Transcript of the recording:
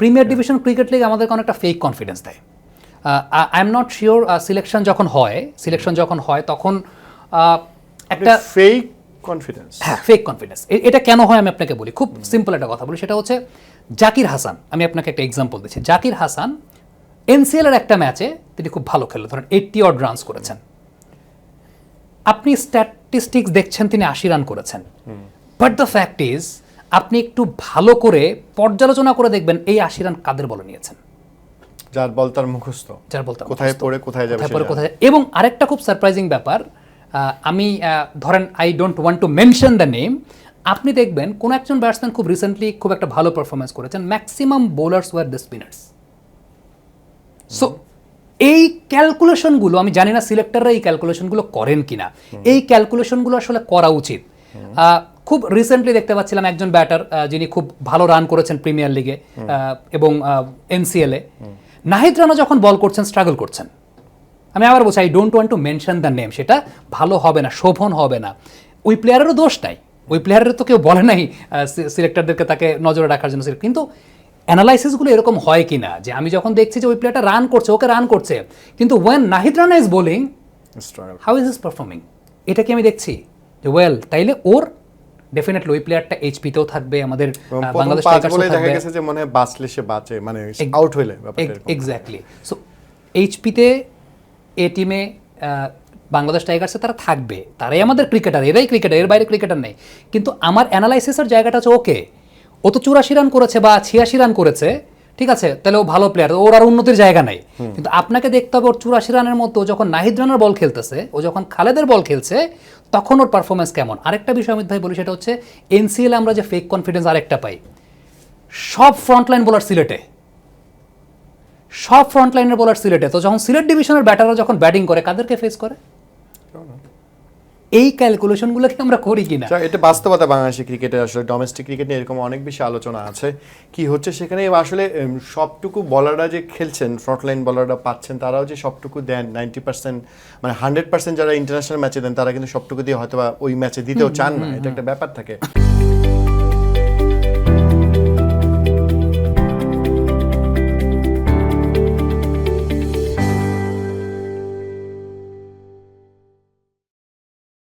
Premier division cricket league আমাদেরকে অনেকটা fake confidence দেয়। I am not sure selection যখন হয় সিলেকশন যখন হয় তখন একটা ফেক কনফিডেন্স হ্যাঁ ফেক কনফিডেন্স এটা কেন হয় আমি আপনাকে বলি? খুব সিম্পল একটা কথা বলি সেটা হচ্ছে জাকির হাসান আমি আপনাকে একটা এক্সাম্পল দিচ্ছি। জাকির হাসান এনসিএল এর একটা ম্যাচে তিনি খুব ভালো খেললেন ধরেন এইটটি অড রানস করেছেন। আপনি স্ট্যাটিস্টিক্স দেখছেন তিনি আশি রান করেছেন। বাট দ্য ফ্যাক্ট ইজ আপনি একটু ভালো করে পর্যালোচনা করে দেখবেন এই আশি রান কাদের বলে নিয়েছেন। যার বল তার মুখস্থ। যার বলতে কোথায় পড়ে কোথায় যাবে পরে কোথায় এবং আরেকটা খুব সারপ্রাইজিং ব্যাপার আমি ধরেন I don't want to mention the name আপনি দেখবেন কোন একজন ব্যাটসম্যান খুব রিসেন্টলি খুব একটা ভালো পারফরমেন্স করেছেন। Maximum bowlers were the spinners so এই ক্যালকুলেশনগুলো আমি জানি না সিলেক্টররা এই ক্যালকুলেশনগুলো করেন কিনা। এই ক্যালকুলেশনগুলো আসলে করা উচিত। খুব রিসেন্টলি দেখতে পাচ্ছিলাম একজন ব্যাটার যিনি খুব ভালো রান করেছেন প্রিমিয়ার লিগে এবং এনসিএলে নাহিদ রানা যখন বল করছেন স্ট্রাগল করছেন। আমি আবার বলছি I don't want to mention the name সেটা ভালো হবে না শোভন হবে না। ওই প্লেয়ারেরও দোষ নাই। ওই প্লেয়ারের তো কেউ বলে নাই সিলেক্টরদেরকে তাকে নজরে রাখার জন্য কিন্তু অ্যানালাইসিসগুলো এরকম হয় কি না যে আমি যখন দেখছি যে ওই প্লেয়ারটা রান করছে ওকে রান করছে কিন্তু when Nahid Rana is bowling. How is his performing এটা কি আমি দেখছি? যে ওয়েল তাইলে ওর ডেফিনেটলি ওই প্লেয়ারটা এইচপিতেও থাকবে আমাদের বাংলাদেশ টাইগার্সও বলে দেখা গেছে যে মনে বাঁচলে সে বাঁচে মানে আউট হইলে ব্যাপারটা এক্স্যাক্টলি সো এইচপিতে এ টিমে বাংলাদেশ টাইগার্সে তারা থাকবে। তারাই আমাদের ক্রিকেটার এরাই ক্রিকেটার এর বাইরে ক্রিকেটার নেই। কিন্তু আমার অ্যানালাইসিসের জায়গাটা হচ্ছে ওকে ও তো চুরাশি রান করেছে বা ছিয়াশি রান করেছে ঠিক আছে? তাহলে ও ভালো প্লেয়ার ওর আর উন্নতির জায়গা নাই। কিন্তু আপনাকে দেখতে হবে ওর চুরাশি রানের মতো যখন নাহিদ রানের বল খেলতেছে, ও যখন খালেদের বল খেলছে, তখন ওর পারফরমেন্স কেমন? আরেকটা বিষয় অমিত ভাই বলি, সেটা হচ্ছে এনসিএল আমরা যে ফেক কনফিডেন্স আরেকটা পাই। সব ফ্রন্টলাইন বোলার সিলেটে। সব ফ্রন্ট লাইনের বোলার সিলেটে। তো যখন সিলেট ডিভিশনের ব্যাটাররা যখন ব্যাটিং করে, কাদেরকে ফেস করে? এই ক্যালকুলেশনগুলো কি আমরা করি কিনা? এটা বাস্তবতা বাংলাদেশি ক্রিকেটে আসলে ডোমেস্টিক ক্রিকেট নিয়ে এরকম অনেক বেশি আলোচনা আছে। কি হচ্ছে সেখানে? আসলে সবটুকু বলাররা যে খেলছেন ফ্রন্টলাইন বলাররা পাচ্ছেন তারাও যে সবটুকু দেন নাইনটি পার্সেন্ট মানে হান্ড্রেড পার্সেন্ট যারা ইন্টারন্যাশনাল ম্যাচে দেন তারা কিন্তু সবটুকু দিয়ে হয়তো বা ওই ম্যাচে দিতেও চান না। এটা একটা ব্যাপার থাকে।